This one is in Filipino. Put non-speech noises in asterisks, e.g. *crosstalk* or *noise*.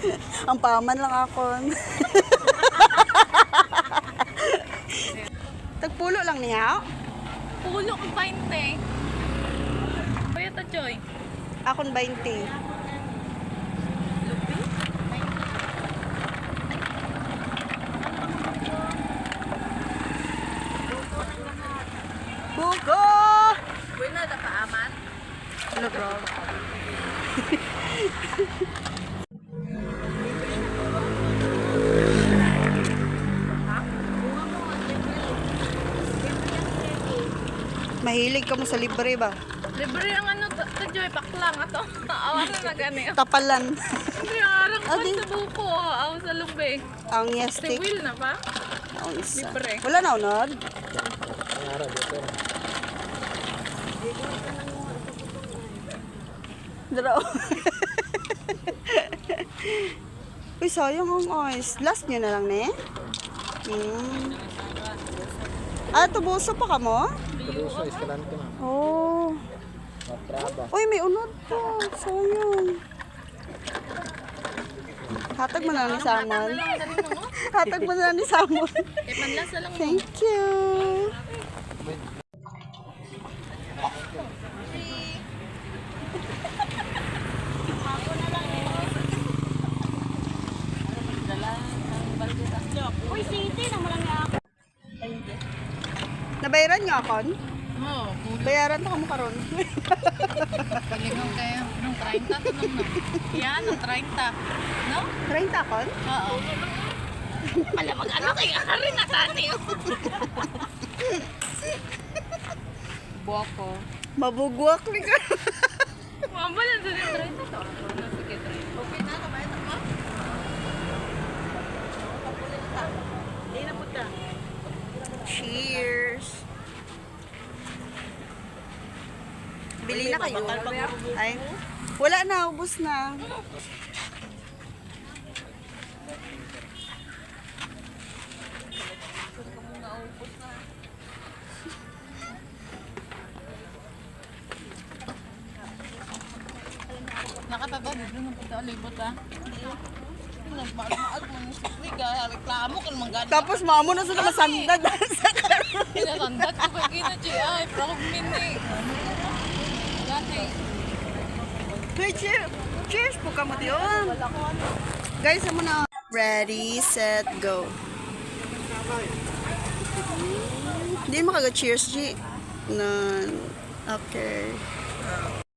*laughs* Ang paman lang ako. Tagpulo lang niya. Pulo ko 20. Kuya ta, Joy. Akon 20. Hugo! Uy na, nakaaman. Ano bro? *laughs* Mahilig ka mo sa libre ba? Libre ang ano, ta Joy, paklang ato. *laughs* Awa na na gani. Tapalan. Hindi, arang ko *laughs* Adi. sa buko. Awa sa lumbe. Ang Si yestik. Will na ba? Ang isa. Libre. Wala na unod? Dara. *laughs* Uy, sayang ang ice. Last nyo na lang, ne? Hmm. Ah, tubuso pa ka mo? Kaluso, Escalante ma'am. Oh. Matraba. Uy, may unod pa. Sayang. Hatag mo na lang ni Samon. *laughs* Hatag mo na lang ni Samon. Panlasa lang mo. Thank you. Uy, city na mo lang. Nabayaran nga akon? Oo, Bayaran to ka mo karon. Paligaw kayo. Nung 30 to nung no. Yan, nung 30. No? 30 akon? Oo. Pala mag-ano kayo? Ari na tani. Buwak ko. Mabugwak ni ka. Mamba lang sa 30 to. Sige, 30. Okay na, kabayan mo. Hindi na puta. Cheers. Bili na kayo. Ay, wala na, ubos na. Nakataba dito ng puta alibot ah. Nagmaag mo ng sikliga, reklamo ka naman gano'n. Tapos mamo na sa karon. Pinasandat *laughs* ko kay Gina G. Ay, proud mini. Wait, cheers. Cheers po ka mo diyon. Guys, amo na. Ready, set, go. Hindi makaga cheers, G. None. Okay.